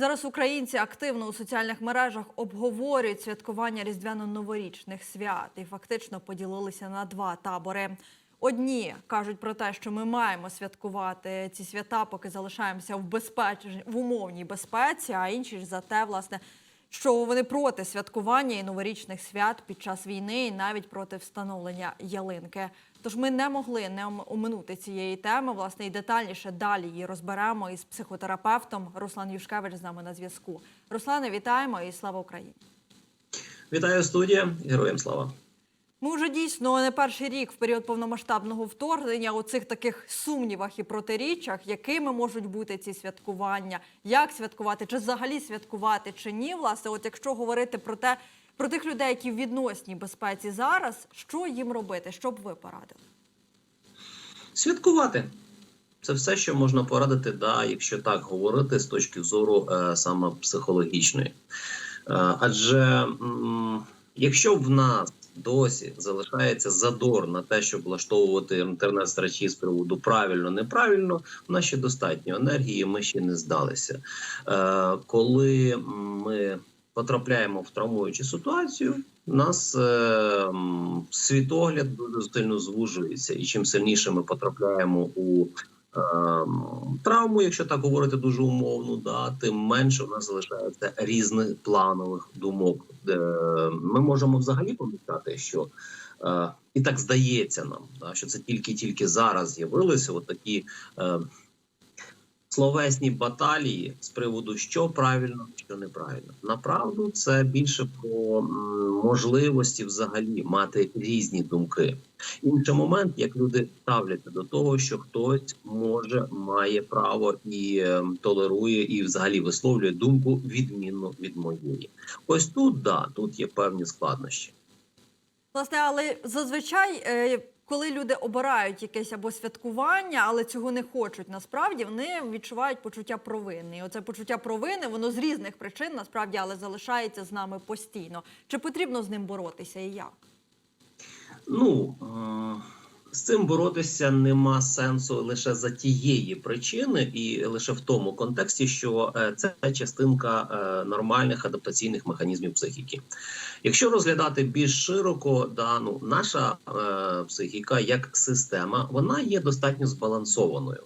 Зараз українці активно у соціальних мережах обговорюють святкування різдвяно-новорічних свят і фактично поділилися на два табори. Одні кажуть про те, що ми маємо святкувати ці свята, поки залишаємося в безпеч... в умовній безпеці, а інші ж за те, власне, що вони проти святкування і новорічних свят під час війни, і навіть проти встановлення ялинки. Тож ми не могли не ом- оминути цієї теми. Власне, і детальніше далі її розберемо із психотерапевтом Руслан Юшкевич з нами на зв'язку. Руслане, вітаємо і слава Україні! Вітаю студія, героям слава. Ми вже дійсно не перший рік в період повномасштабного вторгнення у цих таких сумнівах і протиріччях, якими можуть бути ці святкування, як святкувати, чи взагалі святкувати, чи ні. Власне, от якщо говорити про те, про тих людей, які в відносній безпеці зараз, що їм робити, що б ви порадили? Святкувати. Це все, що можна порадити, да, якщо так говорити з точки зору е, саме психологічної. Е, адже м, якщо в нас досі залишається задор на те, щоб влаштовувати інтернет-страчі з приводу правильно, неправильно, у нас ще достатньо енергії, ми ще не здалися. Е, коли ми потрапляємо в травмуючу ситуацію, у нас е, світогляд дуже сильно звужується, і чим сильніше ми потрапляємо у травму, якщо так говорити дуже умовно, да, тим менше в нас залишається різних планових думок. Де ми можемо взагалі помічати, що е, і так здається нам, да, що це тільки-тільки зараз з'явилися от такі. Е, Словесні баталії з приводу, що правильно, що неправильно. Направду це більше про можливості взагалі мати різні думки. Інший момент, як люди ставляться до того, що хтось може, має право і е, толерує, і взагалі висловлює думку відмінну від моєї. Ось тут да, тут є певні складнощі. Власне, але зазвичай, е, коли люди обирають якесь або святкування, але цього не хочуть, насправді вони відчувають почуття провини. І оце почуття провини, воно з різних причин насправді, але залишається з нами постійно. Чи потрібно з ним боротися і як? Ну е, з цим боротися нема сенсу лише за тієї причини, і лише в тому контексті, що е, це частинка е, нормальних адаптаційних механізмів психіки. Якщо розглядати більш широко, да, ну, наша е, психіка як система, вона є достатньо збалансованою.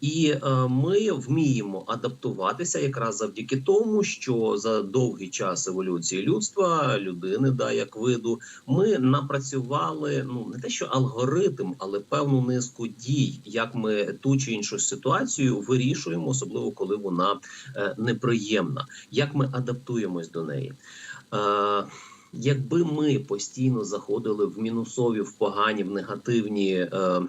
І е, ми вміємо адаптуватися якраз завдяки тому, що за довгий час еволюції людства, людини, да, як виду, ми напрацювали ну не те, що алгоритм, але певну низку дій, як ми ту чи іншу ситуацію вирішуємо, особливо коли вона е, неприємна, як ми адаптуємось до неї. Е, Якби ми постійно заходили в мінусові, в погані, в негативні е,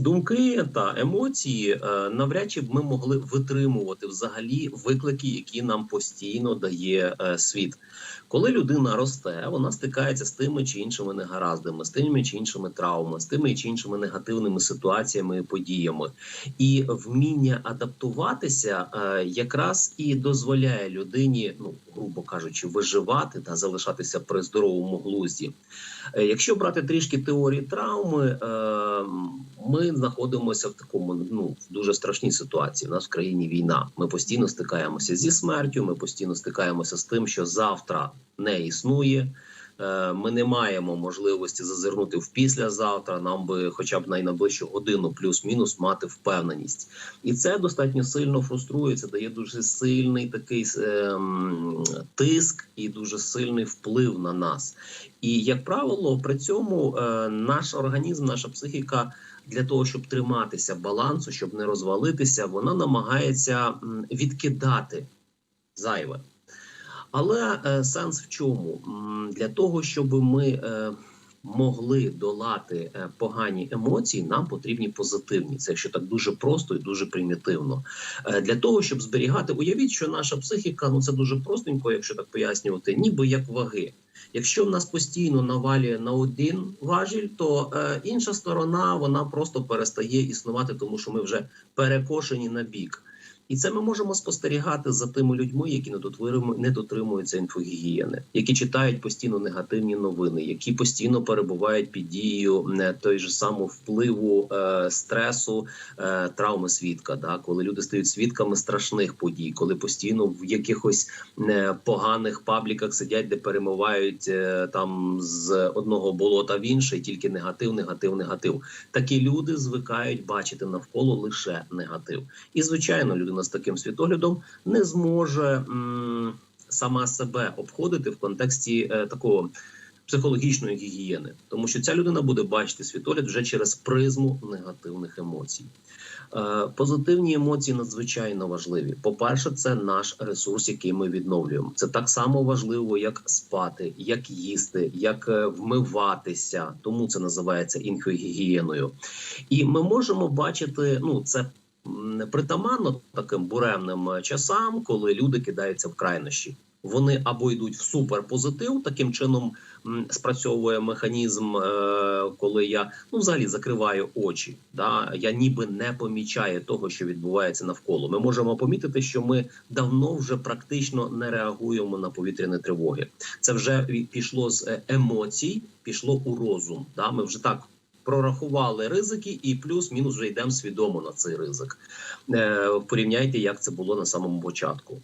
думки та емоції, е, навряд чи б ми могли витримувати взагалі виклики, які нам постійно дає е, світ. Коли людина росте, вона стикається з тими чи іншими негараздами, з тими чи іншими травмами, з тими чи іншими негативними ситуаціями і подіями. І вміння адаптуватися е, якраз і дозволяє людині, ну грубо кажучи, виживати та залишатися при здоровому глузді. Е, Якщо брати трішки теорії травми, е, ми знаходимося в такому ну в дуже страшній ситуації. У нас в країні війна. Ми постійно стикаємося зі смертю. Ми постійно стикаємося з тим, що завтра не існує. Е, Ми не маємо можливості зазирнути в післязавтра. Нам би, хоча б на найближчу годину, плюс-мінус, мати впевненість, і це достатньо сильно фруструє. Це дає дуже сильний такий ем, тиск і дуже сильний вплив на нас. І як правило, при цьому е, наш організм, наша психіка для того, щоб триматися балансу, щоб не розвалитися, вона намагається відкидати зайве. Але е, сенс в чому? Для того, щоб ми е, могли долати е, погані емоції, нам потрібні позитивні. Це якщо так дуже просто і дуже примітивно. Для того, щоб зберігати, уявіть, що наша психіка, ну це дуже простенько, якщо так пояснювати, ніби як ваги. Якщо в нас постійно навалює на один важіль, то е, інша сторона вона просто перестає існувати, тому що ми вже перекошені на бік. І це ми можемо спостерігати за тими людьми, які не дотримуються інфогігієни, які читають постійно негативні новини, які постійно перебувають під дією е, той же самого впливу е, стресу, е, травми свідка. Да, коли люди стають свідками страшних подій, коли постійно в якихось е, поганих пабліках сидять, де перемивають е, там з одного болота в інше, і тільки негатив, негатив, негатив. Такі люди звикають бачити навколо лише негатив. І звичайно, людина з таким світоглядом не зможе сама себе обходити в контексті е, такого. Психологічної гігієни, тому що ця людина буде бачити світогляд вже через призму негативних емоцій. Е, позитивні емоції надзвичайно важливі. По-перше, це наш ресурс, який ми відновлюємо. Це так само важливо, як спати, як їсти, як е, вмиватися. Тому це називається інфогігієною. І ми можемо бачити, ну це притаманно таким буремним е, часам, коли люди кидаються в крайнощі. Вони або йдуть в суперпозитив, таким чином спрацьовує механізм, е, коли я ну взагалі закриваю очі. Да? Я ніби не помічаю того, що відбувається навколо. Ми можемо помітити, що ми давно вже практично не реагуємо на повітряні тривоги. Це вже пішло з е, емоцій, пішло у розум. Да? Ми вже так. Прорахували ризики, і плюс-мінус вже йдемо свідомо на цей ризик. Е, порівняйте, як це було на самому початку.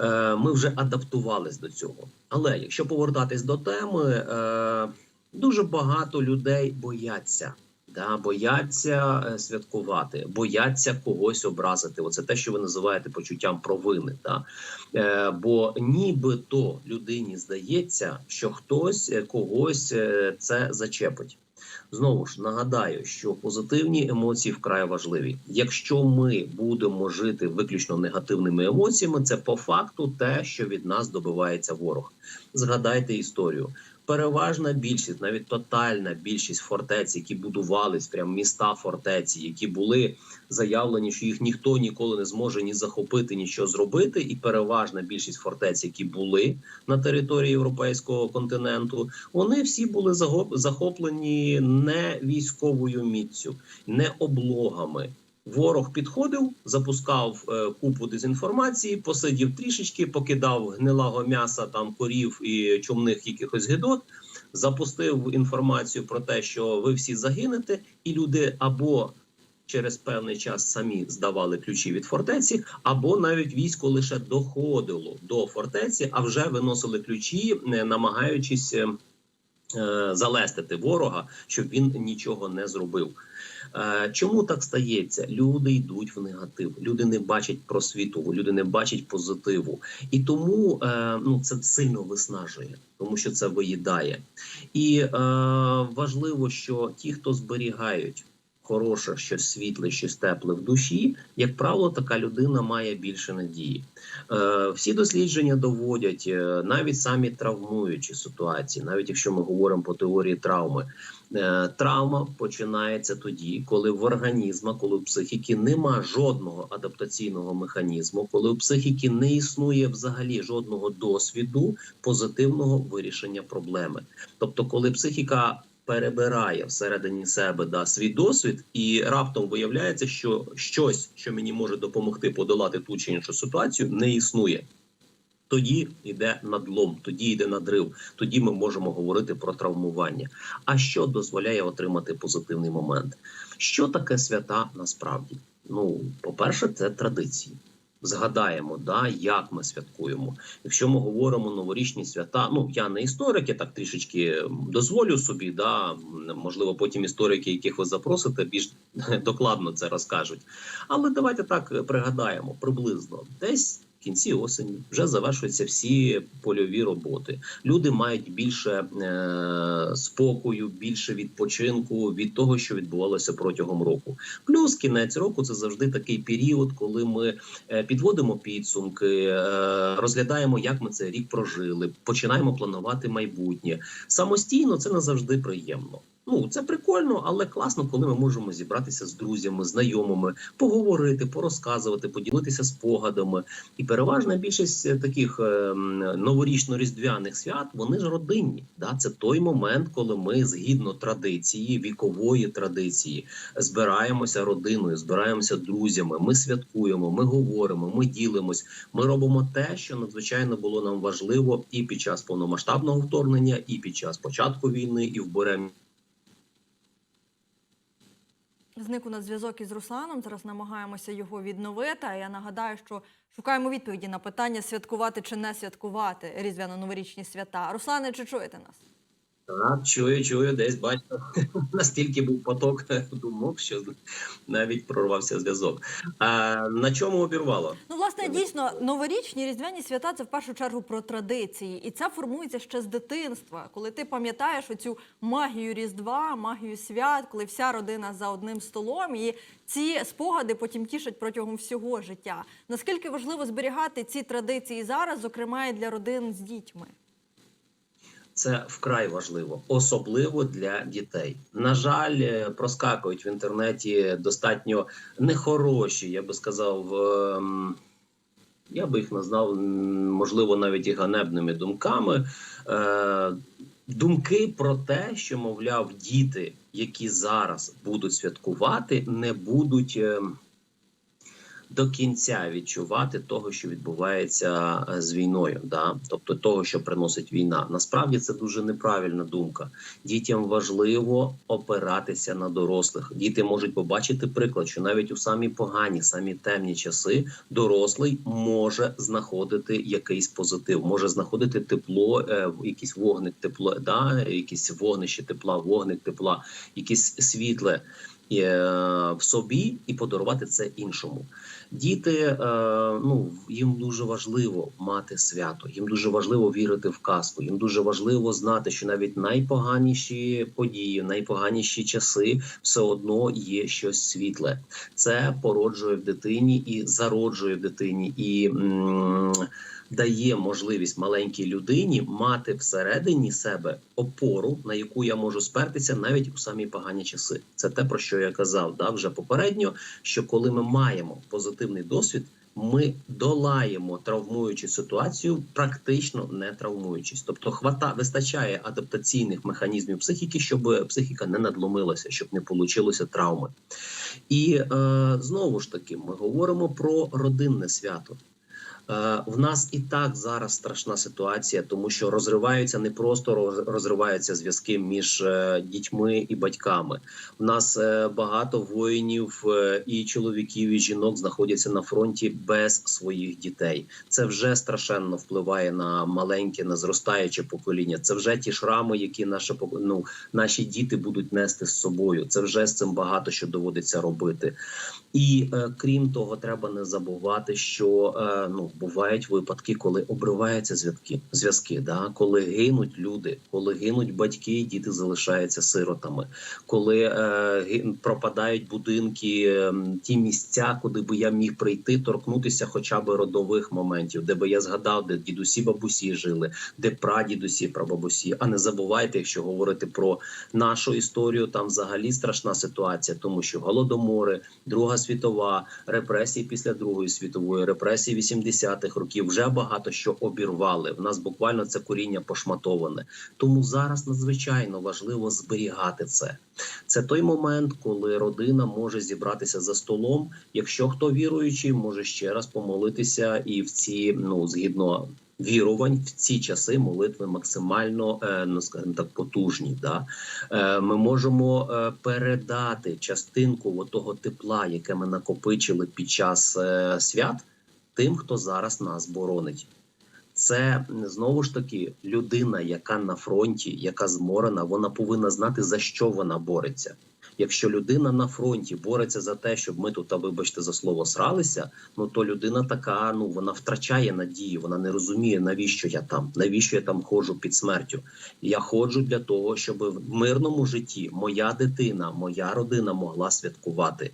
Е, ми вже адаптувались до цього. Але якщо повертатись до теми, е, дуже багато людей бояться. Да, бояться святкувати, бояться когось образити. Оце те, що ви називаєте почуттям провини. Да? Е, бо нібито людині здається, що хтось когось це зачепить. Знову ж нагадаю, що позитивні емоції вкрай важливі. Якщо ми будемо жити виключно негативними емоціями, це по факту те, що від нас добивається ворог. Згадайте історію. Переважна більшість, навіть тотальна більшість фортець, які будувались, прям міста фортеці, які були заявлені, що їх ніхто ніколи не зможе ні захопити, нічого зробити. І переважна більшість фортець, які були на території європейського континенту, вони всі були захоплені не військовою міцю, не облогами. Ворог підходив, запускав е, купу дезінформації, посидів трішечки, покидав гнилого м'яса там корів і чумних якихось гидот, запустив інформацію про те, що ви всі загинете, і люди або через певний час самі здавали ключі від фортеці, або навіть військо лише доходило до фортеці, а вже виносили ключі, намагаючись е, е, залестити ворога, щоб він нічого не зробив. Е, Чому так стається? Люди йдуть в негатив, люди не бачать просвітову, люди не бачать позитиву, і тому е, ну це сильно виснажує, тому що це виїдає. І е, важливо, що ті, хто зберігають хороше, щось світле, щось тепле в душі, як правило, така людина має більше надії. Е, всі дослідження доводять, е, навіть самі травмуючі ситуації, навіть якщо ми говоримо по теорії травми. Е, Травма починається тоді, коли в організма, коли у психіки нема жодного адаптаційного механізму, коли у психіки не існує взагалі жодного досвіду позитивного вирішення проблеми. Тобто, коли психіка перебирає всередині себе да, свій досвід, і раптом виявляється, що щось, що мені може допомогти подолати ту чи іншу ситуацію, не існує. Тоді йде надлом, тоді йде надрив, тоді ми можемо говорити про травмування. А що дозволяє отримати позитивний момент? Що таке свята насправді? Ну, по-перше, це традиції. Згадаємо, да, як ми святкуємо. Якщо ми говоримо новорічні свята, ну я не історик, я так трішечки дозволю собі, да, можливо, потім історики, яких ви запросите, більш докладно це розкажуть. Але давайте так пригадаємо приблизно десь. Кінці осені вже завершуються всі польові роботи. Люди мають більше е, спокою, більше відпочинку від того, що відбувалося протягом року. Плюс кінець року це завжди такий період, коли ми е, підводимо підсумки, е, розглядаємо, як ми цей рік прожили, починаємо планувати майбутнє. Самостійно це не завжди приємно. Ну, це прикольно, але класно, коли ми можемо зібратися з друзями, знайомими, поговорити, порозказувати, поділитися спогадами. І переважна більшість е, таких е, новорічно-різдвяних свят вони ж родинні. Да? Це той момент, коли ми згідно традиції, вікової традиції, збираємося родиною, збираємося друзями. Ми святкуємо, ми говоримо, ми ділимось. Ми робимо те, що надзвичайно було нам важливо і під час повномасштабного вторгнення, і під час початку війни, і в буремі. Зник у нас зв'язок із Русланом. Зараз намагаємося його відновити. А я нагадаю, що шукаємо відповіді на питання святкувати чи не святкувати різдвяно-новорічні свята. Руслане, чи чуєте нас? Так, чую, чую, десь бачу. Настільки був поток думок, що навіть прорвався зв'язок. А на чому обірвало? Ну, власне, дійсно, новорічні різдвяні свята це в першу чергу про традиції, і це формується ще з дитинства, коли ти пам'ятаєш оцю магію Різдва, магію свят, коли вся родина за одним столом, і ці спогади потім тішать протягом всього життя. Наскільки важливо зберігати ці традиції зараз, зокрема і для родин з дітьми? Це вкрай важливо, особливо для дітей. На жаль, е, проскакують в інтернеті достатньо нехороші, я би сказав. ем, Я би їх назвав, можливо, навіть і ганебними думками. Е, Думки про те, що, мовляв, діти, які зараз будуть святкувати, не будуть ем, до кінця відчувати того, що відбувається е, з війною, да? тобто того, що приносить війна. Насправді це дуже неправильна думка. Дітям важливо опиратися на дорослих. Діти можуть побачити приклад, що навіть у самі погані, самі темні часи дорослий може знаходити якийсь позитив, може знаходити тепло, е, якийсь вогник тепло, да? якісь вогнище тепла, вогник тепла, якесь світле. е, В собі і подарувати це іншому. Діти, е, ну їм дуже важливо мати свято, їм дуже важливо вірити в казку. Їм дуже важливо знати, що навіть найпоганіші події, найпоганіші часи все одно є щось світле. Це породжує в дитині і зароджує в дитині і. м, Дає можливість маленькій людині мати всередині себе опору, на яку я можу спертися навіть у самі погані часи. Це те, про що я казав да, вже попередньо. Що коли ми маємо позитивний досвід, ми долаємо травмуючу ситуацію, практично не травмуючись. Тобто, хвата вистачає адаптаційних механізмів психіки, щоб психіка не надломилася, щоб не получилося травми. І е, знову ж таки, ми говоримо про родинне свято. Е, В нас і так зараз страшна ситуація, тому що розриваються не просто роз- розриваються зв'язки між е, дітьми і батьками. У нас е, багато воїнів і чоловіків, і жінок знаходяться на фронті без своїх дітей. Це вже страшенно впливає на маленьке, на зростаюче покоління. Це вже ті шрами, які наше ну, наші діти будуть нести з собою. Це вже з цим багато що доводиться робити. І е, крім того, треба не забувати, що е, ну бувають випадки, коли обриваються зв'язки, зв'язки, да коли гинуть люди, коли гинуть батьки, і діти залишаються сиротами, коли е, пропадають будинки, е, ті місця, куди би я міг прийти, торкнутися, хоча б родових моментів, де би я згадав, де дідусі, бабусі жили, де прадідусі, прабабусі. А не забувайте, якщо говорити про нашу історію, там взагалі страшна ситуація, тому що голодомори, Друга світова, репресії після Другої світової, репресії 80-х років вже багато що обірвали. В нас буквально це коріння пошматоване. Тому зараз надзвичайно важливо зберігати це. Це той момент, коли родина може зібратися за столом. Якщо хто віруючий, може ще раз помолитися, і в ці ну згідно. Вірувань в ці часи молитви максимально е, ну скажімо так потужні. Да? Е, Ми можемо е, передати частинку того тепла, яке ми накопичили під час свят, тим, хто зараз нас боронить. Це знову ж таки людина, яка на фронті, яка зморена, вона повинна знати за що вона бореться. Якщо людина на фронті бореться за те, щоб ми тут, а вибачте за слово, сралися, ну то людина така, ну вона втрачає надію, вона не розуміє, навіщо я там, навіщо я там ходжу під смертю. Я ходжу для того, щоб в мирному житті моя дитина, моя родина могла святкувати.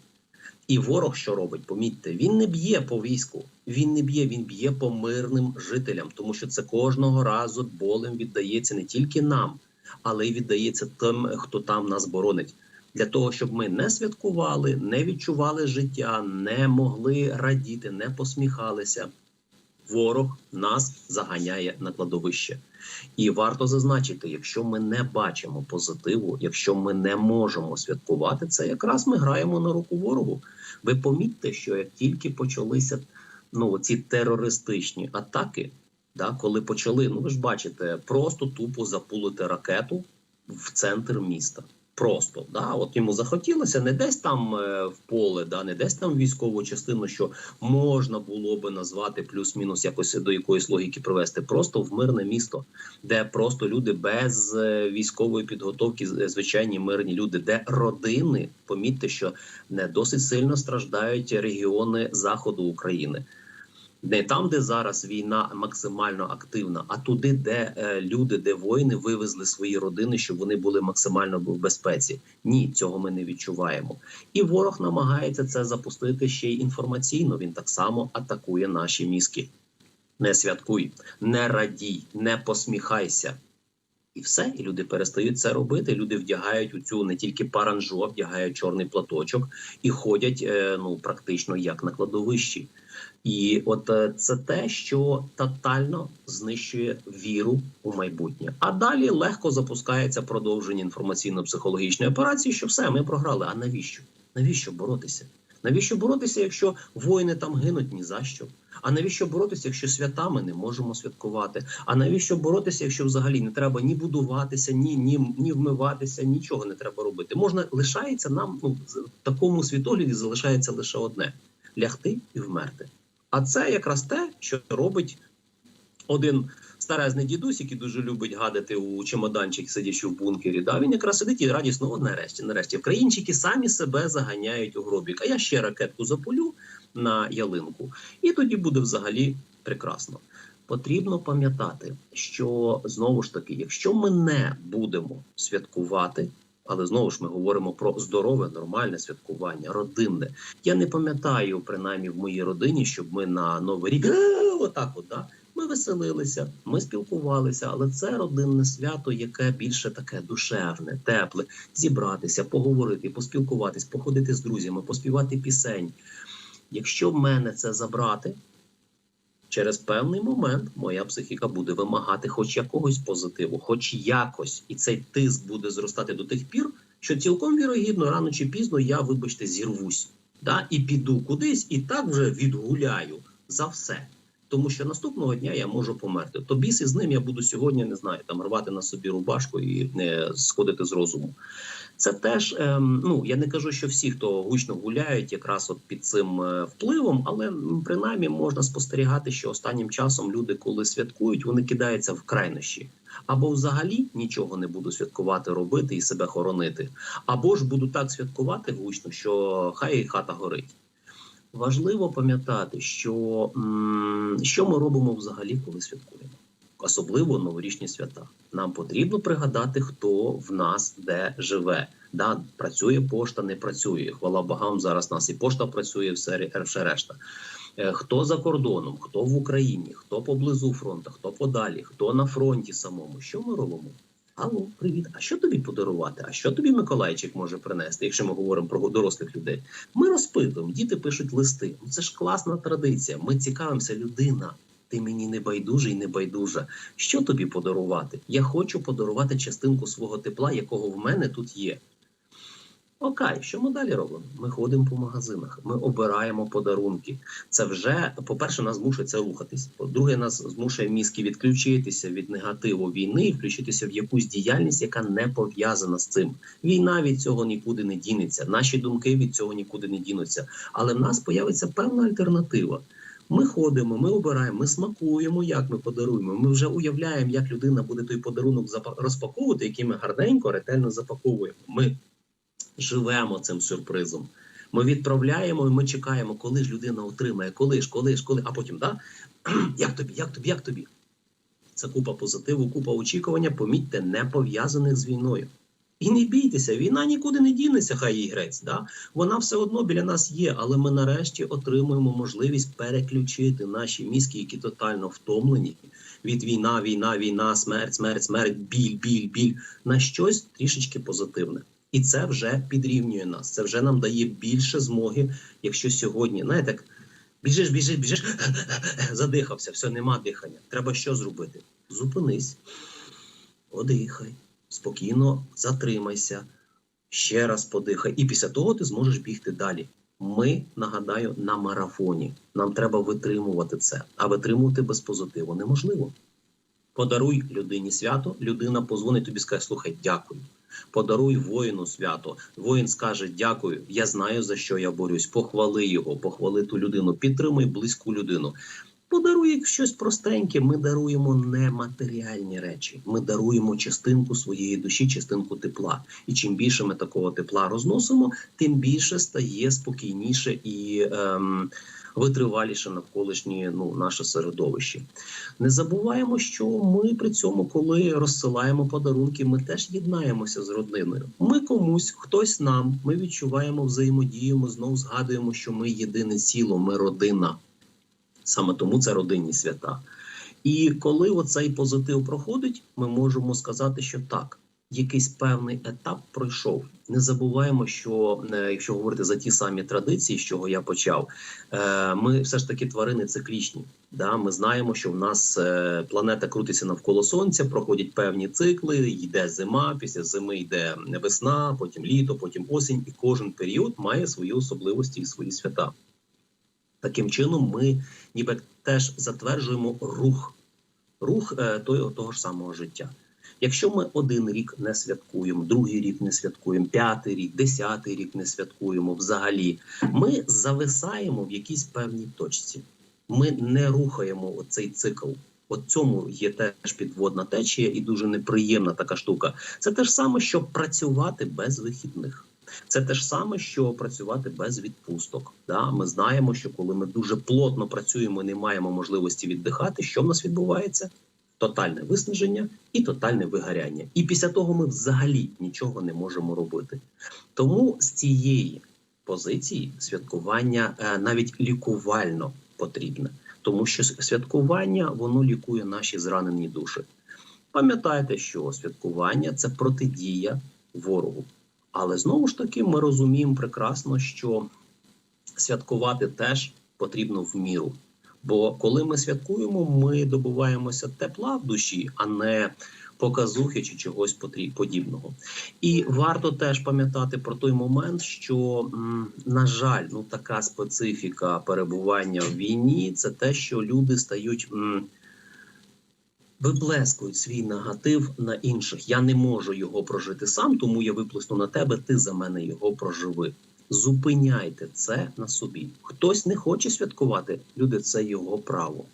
І ворог, що робить, помітьте, він не б'є по війську, він не б'є, він б'є по мирним жителям, тому що це кожного разу болем віддається не тільки нам, але й віддається тим, хто там нас боронить. Для того щоб ми не святкували, не відчували життя, не могли радіти, не посміхалися. Ворог нас заганяє на кладовище. І варто зазначити, якщо ми не бачимо позитиву, якщо ми не можемо святкувати, це якраз ми граємо на руку ворогу. Ви помітьте, що як тільки почалися ну ці терористичні атаки, да, коли почали, ну ви ж бачите, просто тупо запулити ракету в центр міста. Просто да, от йому захотілося не десь там е, в поле, да, не десь там військову частину, що можна було би назвати плюс-мінус якось до якоїсь логіки привести, просто в мирне місто, де просто люди без е, військової підготовки, звичайні мирні люди, де родини, помітьте, що не досить сильно страждають регіони заходу України. Не там, де зараз війна максимально активна, а туди, де е, люди, де воїни вивезли свої родини, щоб вони були максимально в безпеці. Ні, цього ми не відчуваємо. І ворог намагається це запустити ще й інформаційно. Він так само атакує наші мізки. Не святкуй, не радій, не посміхайся. І все, і люди перестають це робити. Люди вдягають у цю не тільки паранжу, а вдягають чорний платочок і ходять е, ну практично як на кладовищі. І от е, це те, що тотально знищує віру у майбутнє. А далі легко запускається продовження інформаційно-психологічної операції, що все, ми програли. А навіщо? Навіщо боротися? Навіщо боротися, якщо воїни там гинуть ні за що? А навіщо боротися, якщо свята ми не можемо святкувати? А навіщо боротися, якщо взагалі не треба ні будуватися, ні, ні, ні вмиватися, нічого не треба робити? Можна лишається нам ну, в такому світогляді залишається лише одне лягти і вмерти. А це якраз те, що робить один старезний дідусь, який дуже любить гадати у чемоданчик, сидячи в бункері. Да, він якраз сидить і радісно, о, нарешті, нарешті. Українчики самі себе заганяють у гробік. А я ще ракетку запулю на ялинку, і тоді буде взагалі прекрасно. Потрібно пам'ятати, що знову ж таки, якщо ми не будемо святкувати, але знову ж ми говоримо про здорове, нормальне святкування, родинне. Я не пам'ятаю, принаймні в моїй родині, щоб ми на новий рік «Е, отак, от, да? ми веселилися, ми спілкувалися, але це родинне свято, яке більше таке душевне, тепле, зібратися, поговорити, поспілкуватись, походити з друзями, поспівати пісень. Якщо в мене це забрати, через певний момент моя психіка буде вимагати хоч якогось позитиву, хоч якось, і цей тиск буде зростати до тих пір, що цілком вірогідно, рано чи пізно я, вибачте, зірвусь, да, і піду кудись, і так вже відгуляю за все. Тому що наступного дня я можу померти. То біс із ним я буду сьогодні, не знаю, там рвати на собі рубашку і не сходити з розуму. Це теж, ем, ну я не кажу, що всі, хто гучно гуляють, якраз от під цим е, впливом, але принаймні можна спостерігати, що останнім часом люди, коли святкують, вони кидаються в крайнощі. Або взагалі нічого не буду святкувати, робити і себе хоронити, або ж буду так святкувати гучно, що хай і хата горить. Важливо пам'ятати, що, що ми робимо взагалі, коли святкуємо, особливо новорічні свята. Нам потрібно пригадати, хто в нас де живе. Да, працює пошта, не працює. Хвала богам, зараз нас і пошта працює, все, решта. Е, Хто за кордоном, хто в Україні, хто поблизу фронту, хто подалі, хто на фронті самому. Що ми робимо? Алло, привіт. А що тобі подарувати? А що тобі Миколайчик може принести, якщо ми говоримо про дорослих людей? Ми розпитуємо, діти пишуть листи. Ну це ж класна традиція. Ми цікавимося, людина. Ти мені не байдужий, не байдужа. Що тобі подарувати? Я хочу подарувати частинку свого тепла, якого в мене тут є. Окей, що ми далі робимо? Ми ходимо по магазинах, ми обираємо подарунки. Це вже, по-перше, нас змушує це рухатись. По-друге, нас змушує мізки відключитися від негативу війни і включитися в якусь діяльність, яка не пов'язана з цим. Війна від цього нікуди не дінеться. Наші думки від цього нікуди не дінуться. Але в нас появиться певна альтернатива. Ми ходимо, ми обираємо, ми смакуємо, як ми подаруємо. Ми вже уявляємо, як людина буде той подарунок розпаковувати, який ми гарненько, ретельно запаковуємо. Ми живемо цим сюрпризом. Ми відправляємо і ми чекаємо, коли ж людина отримає, коли ж, коли ж, коли, а потім, да? як тобі, як тобі, як тобі? Це купа позитиву, купа очікування, помітьте, не пов'язаних з війною. І не бійтеся, війна нікуди не дінеться, хай їй грець. Да? Вона все одно біля нас є, але ми нарешті отримуємо можливість переключити наші мізки, які тотально втомлені від війна, війна, війна, смерть, смерть, смерть, біль, біль, біль на щось трішечки позитивне. І це вже підрівнює нас. Це вже нам дає більше змоги, якщо сьогодні, знаєте, як біжиш, біжиш, біжиш, задихався, все, нема дихання. Треба що зробити? Зупинись, одихай, спокійно затримайся, ще раз подихай, і після того ти зможеш бігти далі. Ми нагадаю на марафоні. Нам треба витримувати це, а витримувати без позитиву неможливо. Подаруй людині свято, людина позвонить тобі, скаже: слухай, дякую. Подаруй воїну свято. Воїн скаже: Дякую, я знаю за що я борюсь. Похвали його, похвали ту людину, підтримуй близьку людину. Подаруй щось простеньке. Ми даруємо нематеріальні речі. Ми даруємо частинку своєї душі, частинку тепла. І чим більше ми такого тепла розносимо, тим більше стає спокійніше і ем, витриваліше навколишнє ну, наше середовище. Не забуваємо, що ми при цьому, коли розсилаємо подарунки, ми теж єднаємося з родиною. Ми комусь, хтось нам, ми відчуваємо взаємодію, ми знову згадуємо, що ми єдине ціло, ми родина. Саме тому це родинні свята. І коли оцей позитив проходить, ми можемо сказати, що так, якийсь певний етап пройшов. Не забуваємо, що е, якщо говорити за ті самі традиції, з чого я почав, е, ми все ж таки тварини циклічні. Да, ми знаємо, що в нас е, планета крутиться навколо сонця, проходять певні цикли, йде зима, після зими йде весна, потім літо, потім осінь, і кожен період має свої особливості і свої свята. Таким чином, ми ніби теж затверджуємо рух, рух е, того, того ж самого життя. Якщо ми один рік не святкуємо, другий рік не святкуємо, п'ятий рік, десятий рік не святкуємо взагалі, ми зависаємо в якійсь певній точці. Ми не рухаємо цей цикл. От цьому є теж підводна течія і дуже неприємна така штука. Це те ж саме, що працювати без вихідних. Це те ж саме, що працювати без відпусток. Да? Ми знаємо, що коли ми дуже плотно працюємо не маємо можливості віддихати, що в нас відбувається? Тотальне виснаження і тотальне вигоряння. І після того ми взагалі нічого не можемо робити. Тому з цієї позиції святкування е, навіть лікувально потрібне, тому що святкування воно лікує наші зранені душі. Пам'ятайте, що святкування це протидія ворогу. Але знову ж таки ми розуміємо прекрасно, що святкувати теж потрібно в міру. Бо коли ми святкуємо, ми добуваємося тепла в душі, а не показухи чи чогось подібного. І варто теж пам'ятати про той момент, що, на жаль, ну така специфіка перебування в війні це те, що люди стають. Виплескують свій негатив на інших. Я не можу його прожити сам, тому я виплесну на тебе. Ти за мене його проживи. Зупиняйте це на собі. Хтось не хоче святкувати. Люди, це його право.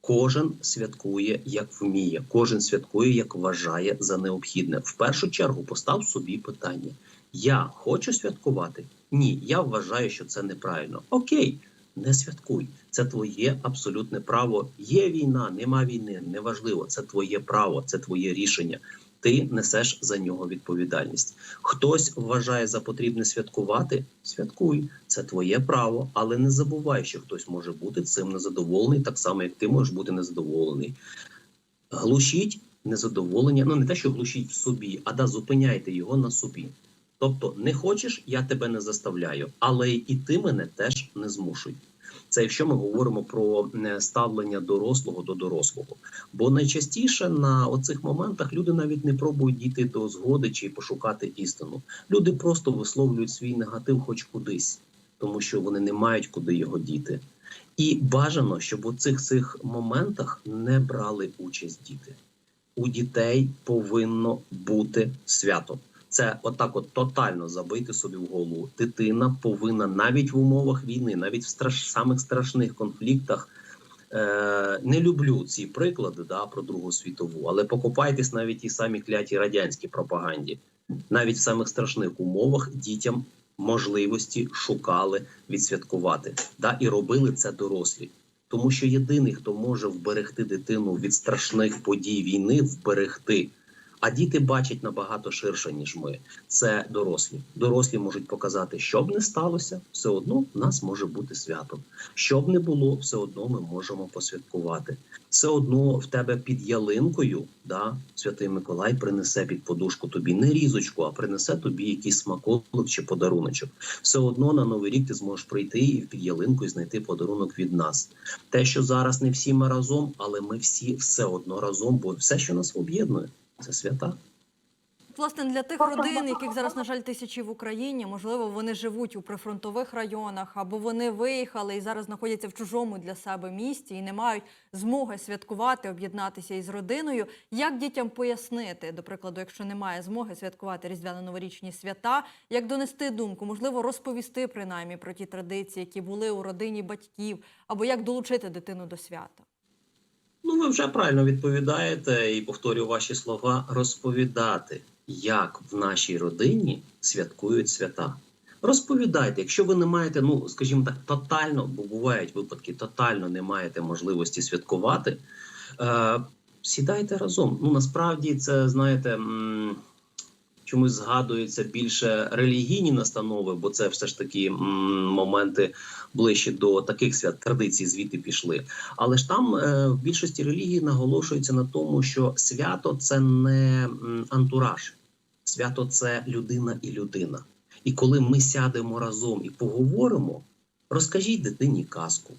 Кожен святкує як вміє, кожен святкує, як вважає за необхідне. В першу чергу постав собі питання: я хочу святкувати? Ні, я вважаю, що це неправильно. Окей, не святкуй. Це твоє абсолютне право. Є війна, нема війни. Неважливо. Це твоє право, це твоє рішення. Ти несеш за нього відповідальність. Хтось вважає за потрібне святкувати. Святкуй, це твоє право, але не забувай, що хтось може бути цим незадоволений, так само як ти можеш бути незадоволений. Глушіть незадоволення, ну не те, що глушіть в собі, а да зупиняйте його на собі. Тобто, не хочеш, я тебе не заставляю, але і ти мене теж не змушуй. Це якщо ми говоримо про ставлення дорослого до дорослого. Бо найчастіше на оцих моментах люди навіть не пробують дійти до згоди чи пошукати істину. Люди просто висловлюють свій негатив хоч кудись, тому що вони не мають куди його діти. І бажано, щоб у цих цих моментах не брали участь діти. У дітей повинно бути свято. Це отак, от тотально забити собі в голову. Дитина повинна навіть в умовах війни, навіть в страш, самих страшних конфліктах. Е, Не люблю ці приклади да, про Другу світову, але покупайтесь навіть ті самі кляті радянські пропаганді. Навіть в самих страшних умовах дітям можливості шукали відсвяткувати. Да, І робили це дорослі. Тому що єдиний, хто може вберегти дитину від страшних подій війни, вберегти А діти бачать набагато ширше, ніж ми. Це дорослі. Дорослі можуть показати, що б не сталося, все одно в нас може бути свято. Що б не було, все одно ми можемо посвяткувати. Все одно в тебе під ялинкою, да, святий Миколай принесе під подушку тобі не різочку, а принесе тобі якийсь смаколик чи подаруночок. Все одно на новий рік ти зможеш прийти і під ялинкою знайти подарунок від нас. Те, що зараз не всі ми разом, але ми всі все одно разом, бо все, що нас об'єднує, це свята. Власне, для тих родин, яких зараз, на жаль, тисячі в Україні, можливо, вони живуть у прифронтових районах, або вони виїхали і зараз знаходяться в чужому для себе місті і не мають змоги святкувати, об'єднатися із родиною. Як дітям пояснити, до прикладу, якщо немає змоги святкувати різдвяно-новорічні свята, як донести думку, можливо, розповісти принаймні про ті традиції, які були у родині батьків, або як долучити дитину до свята? Ну, ви вже правильно відповідаєте і повторюю ваші слова розповідати, як в нашій родині святкують свята. Розповідайте, якщо ви не маєте, ну скажімо так, тотально, бо бувають випадки, тотально не маєте можливості святкувати. Е, сідайте разом. Ну насправді це знаєте. Чомусь згадуються більше релігійні настанови, бо це все ж таки моменти ближче до таких свят традицій, звідти пішли. Але ж там е, в більшості релігій наголошується на тому, що свято це не антураж, свято це людина і людина. І коли ми сядемо разом і поговоримо, розкажіть дитині казку.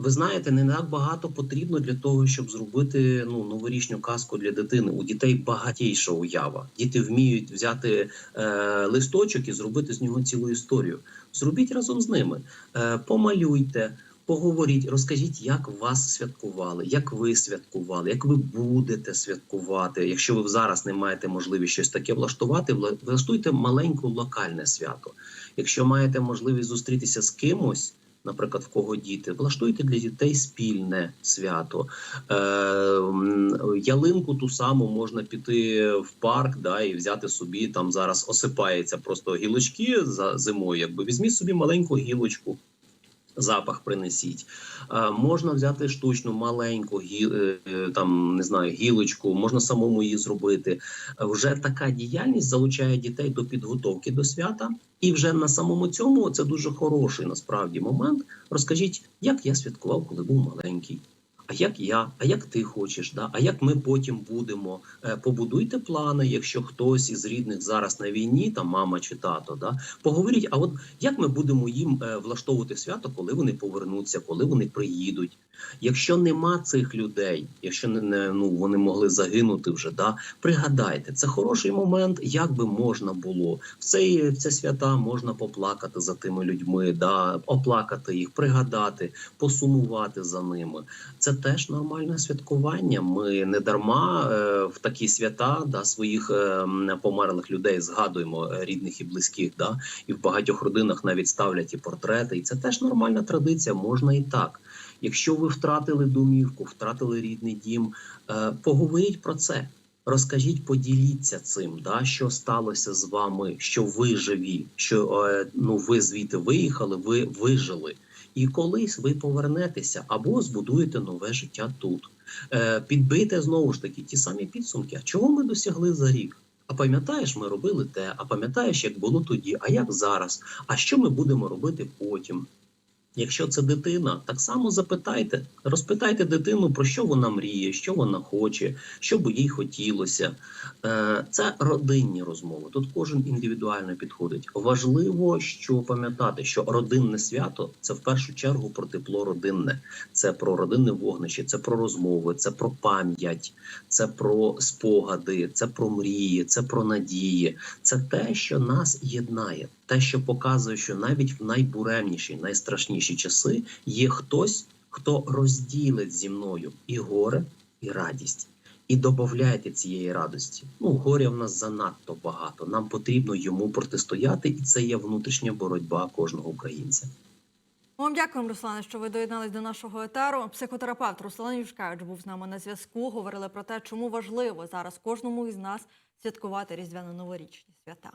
Ви знаєте, не так багато потрібно для того, щоб зробити ну новорічну казку для дитини. У дітей багатійша уява. Діти вміють взяти е, листочок і зробити з нього цілу історію. Зробіть разом з ними, е, помалюйте, поговоріть, розкажіть, як вас святкували, як ви святкували, як ви будете святкувати. Якщо ви зараз не маєте можливість щось таке влаштувати, вла- влаштуйте маленьке локальне свято. Якщо маєте можливість зустрітися з кимось. Наприклад, в кого діти, влаштуйте для дітей спільне свято. Е, ялинку ту саму можна піти в парк, да, і взяти собі там зараз осипається просто гілочки за зимою. Якби візьміть собі маленьку гілочку, запах принесіть. Е, можна взяти штучну маленьку е, там не знаю, гілочку, можна самому її зробити. Вже така діяльність залучає дітей до підготовки до свята. І вже на самому цьому це дуже хороший насправді момент. Розкажіть, як я святкував, коли був маленький. А як я, а як ти хочеш, да? а як ми потім будемо? Е, Побудуйте плани, якщо хтось із рідних зараз на війні, там мама чи тато, да? поговоріть, а от як ми будемо їм е, влаштовувати свято, коли вони повернуться, коли вони приїдуть? Якщо нема цих людей, якщо не, ну вони могли загинути вже, да пригадайте, це хороший момент, як би можна було в цей в це свята можна поплакати за тими людьми, да оплакати їх, пригадати, посумувати за ними. Це теж нормальне святкування. Ми не дарма е, в такі свята да своїх е, померлих людей згадуємо е, рідних і близьких. Да, і в багатьох родинах навіть ставлять і портрети. І це теж нормальна традиція. Можна і так. Якщо ви втратили домівку, втратили рідний дім, поговоріть про це. Розкажіть, поділіться цим, да, що сталося з вами, що ви живі, що ну ви звідти виїхали, ви вижили. І колись ви повернетеся або збудуєте нове життя тут. Е, підбийте знову ж таки ті самі підсумки. А чого ми досягли за рік? А пам'ятаєш, ми робили те, а пам'ятаєш, як було тоді, а як зараз? А що ми будемо робити потім? Якщо це дитина, так само запитайте, розпитайте дитину, про що вона мріє, що вона хоче, що би їй хотілося. Е, Це родинні розмови. Тут кожен індивідуально підходить. Важливо, що пам'ятати, що родинне свято це в першу чергу про тепло родинне, це про родинне вогнище, це про розмови, це про пам'ять, це про спогади, це про мрії, це про надії. Це те, що нас єднає, те, що показує, що навіть в найбуремніші, найстрашніші часи є хтось, хто розділить зі мною і горе, і радість. І додавайте цієї радості. Ну, горя в нас занадто багато. Нам потрібно йому протистояти, і це є внутрішня боротьба кожного українця. Вам дякуємо, Руслане, що ви доєднались до нашого етеру. Психотерапевт Руслан Юшкевич був з нами на зв'язку. Говорили про те, чому важливо зараз кожному із нас святкувати різдвяно-новорічні свята.